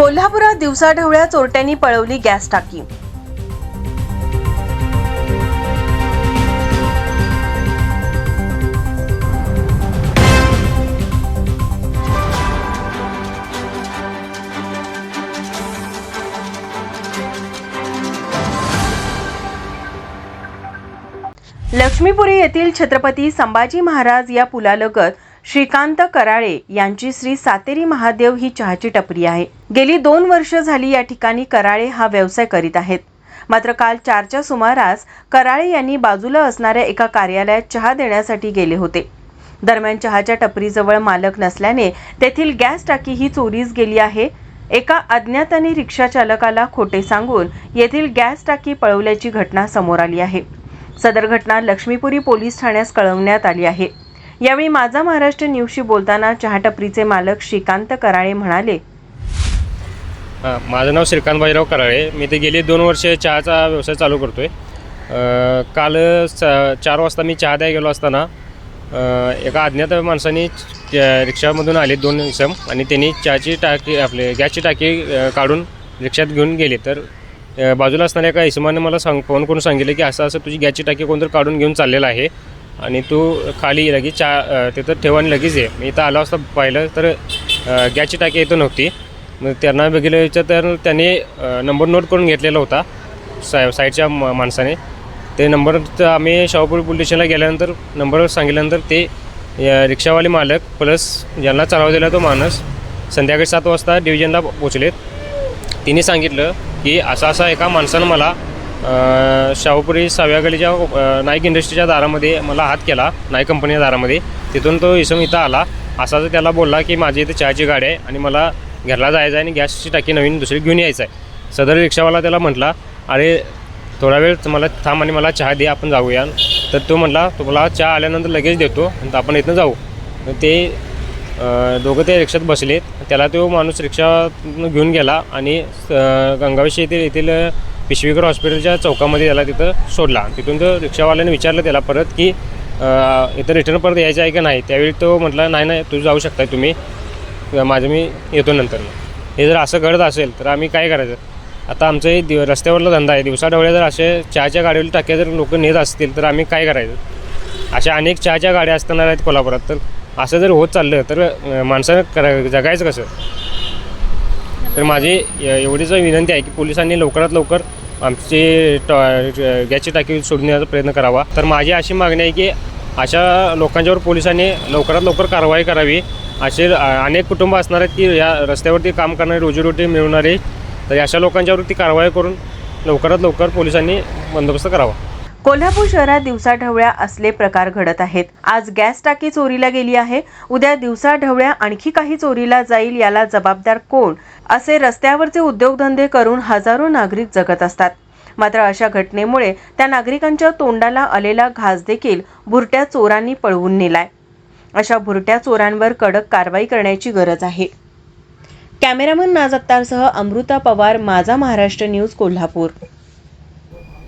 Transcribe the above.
कोल्हापुरात दिवसाढवळ्या चोरट्यांनी पळवली गॅस टाकी. लक्ष्मीपुरी येथील छत्रपती संभाजी महाराज या पुलालगत श्रीकांत कराळे यांची श्री सातेरी महादेव ही चहाची टपरी आहे. गेली दोन वर्ष झाली या ठिकाणी कराळे हा व्यवसाय करीत आहेत. मात्र काल चारच्या सुमारास कराळे यांनी बाजूला असणाऱ्या एका कार्यालयात चहा देण्यासाठी गेले होते. दरम्यान चहाच्या टपरीजवळ मालक नसल्याने तेथील गॅस टाकी ही चोरीस गेली आहे. एका अज्ञाताने रिक्षा चालकाला खोटे सांगून येथील गॅस टाकी पळवल्याची घटना समोर आली आहे. सदर घटना लक्ष्मीपुरी पोलीस ठाण्यास कळवण्यात आली आहे. यावेळी माझा महाराष्ट्र न्यूजशी बोलताना चहाटपरीचे मालक श्रीकांत कराळे म्हणाले हां माझं नाव श्रीकांत बाजीराव कराळे. मी ते गेली दोन वर्ष चहाचा व्यवसाय चालू करतो आहे काल चार वाजता मी चहा द्यायला गेलो असताना एका अज्ञात माणसाने रिक्षामधून आले दोन इसम आणि त्यांनी चहाची टाकी आपले गॅसची टाकी काढून रिक्षात घेऊन गेले. तर बाजूला असणाऱ्या एका इसमाने मला सांग फोन करून सांगितलं की असं असं तुझी गॅसची टाकी कोणतरी काढून घेऊन चाललेलं आहे. आणि तू खाली लगेच चा तिथं ठेवा आणि लगेच ये. मी इथं आलो असता पाहिलं तर गॅसची टाकी इथं नव्हती. मग त्यांना बघितलं तर त्याने नंबर नोट करून घेतलेला होता साय साईडच्या माणसाने. ते नंबर तर आम्ही शाहूपूर पोलीस स्टेशनला गेल्यानंतर नंबर सांगितल्यानंतर ते या रिक्षावाले मालक प्लस ज्यांना चालवा दिला तो माणूस संध्याकाळी सात वाजता डिव्हिजनला पोचलेत तिने सांगितलं की असा असा एका माणसानं मला शाहूपुरी सहाव्या गलीच्या नाईक इंडस्ट्रीच्या दारामध्ये मला हात केला नाईक कंपनीच्या दारामध्ये. तिथून तो इसम इथं आला. असा त्याला बोलला की माझी इथं चहाची गाडी आहे आणि मला घरला जायचं आहे आणि गॅसची टाकी नवीन दुसरी घेऊन यायचं आहे. सदर रिक्षावाला त्याला म्हटला अरे थोडा वेळ मला थांब आणि मला चहा दे आपण जाऊया. तर तो म्हटला तुम्हाला चहा आल्यानंतर लगेच देतो आणि आपण इथनं जाऊ. ते दोघं ते रिक्षात बसलेत. त्याला तो माणूस रिक्षातून घेऊन गेला आणि गंगावेशी येथील येथील पिशवीकर हॉस्पिटलच्या चौकामध्ये त्याला तिथं सोडला. तिथून तर रिक्षावाल्याने विचारलं त्याला परत की इथं रिटर्न परत यायचं आहे का नाही? त्यावेळी तो म्हटला नाही नाही तू जाऊ शकताय तुम्ही. माझं मी येतो नंतर. हे जर असं घडत असेल तर आम्ही काय करायचं? आता आमचं हे दिव रस्त्यावरला धंदा आहे. दिवसाढवळ्या जर असे चहाच्या गाडीवर टाक्या जर लोक नेत असतील तर आम्ही काय करायचं? अशा अनेक चहाच्या गाड्या असताना आहेत कोल्हापुरात. तर असं जर होत चाललं तर माणसानं करा जगायचं कसं? तर माझी एवढीच विनंती आहे की पोलिसांनी लवकरात लवकर आमची गॅसची टाकी सोडण्याचा प्रयत्न करावा. तर माझी अशी मागणी आहे की अशा लोकांच्यावर पोलिसांनी लवकरात लवकर कारवाई करावी. असे अनेक कुटुंब असणार आहेत की या रस्त्यावरती काम करणारे रोजीरोटी मिळवणारे तर अशा लोकांच्यावरती कारवाई करून लवकरात लवकर पोलिसांनी बंदोबस्त करावा. कोल्हापूर शहरात दिवसाढवळ्या असले प्रकार घडत आहेत. आज गॅस टाकी चोरीला गेली आहे. उद्या दिवसाढवळ्या आणखी काही चोरीला जाईल याला जबाबदार कोण? असे रस्त्यावरचे उद्योगधंदे करून हजारो नागरिक जगत असतात. मात्र अशा घटनेमुळे त्या नागरिकांच्या तोंडाला आलेला घास देखील भुरट्या चोरांनी पळवून नेलाय. अशा भुरट्या चोरांवर कडक कारवाई करण्याची गरज आहे. कॅमेरामन नाज अत्तारसह अमृता पवार माझा महाराष्ट्र न्यूज कोल्हापूर.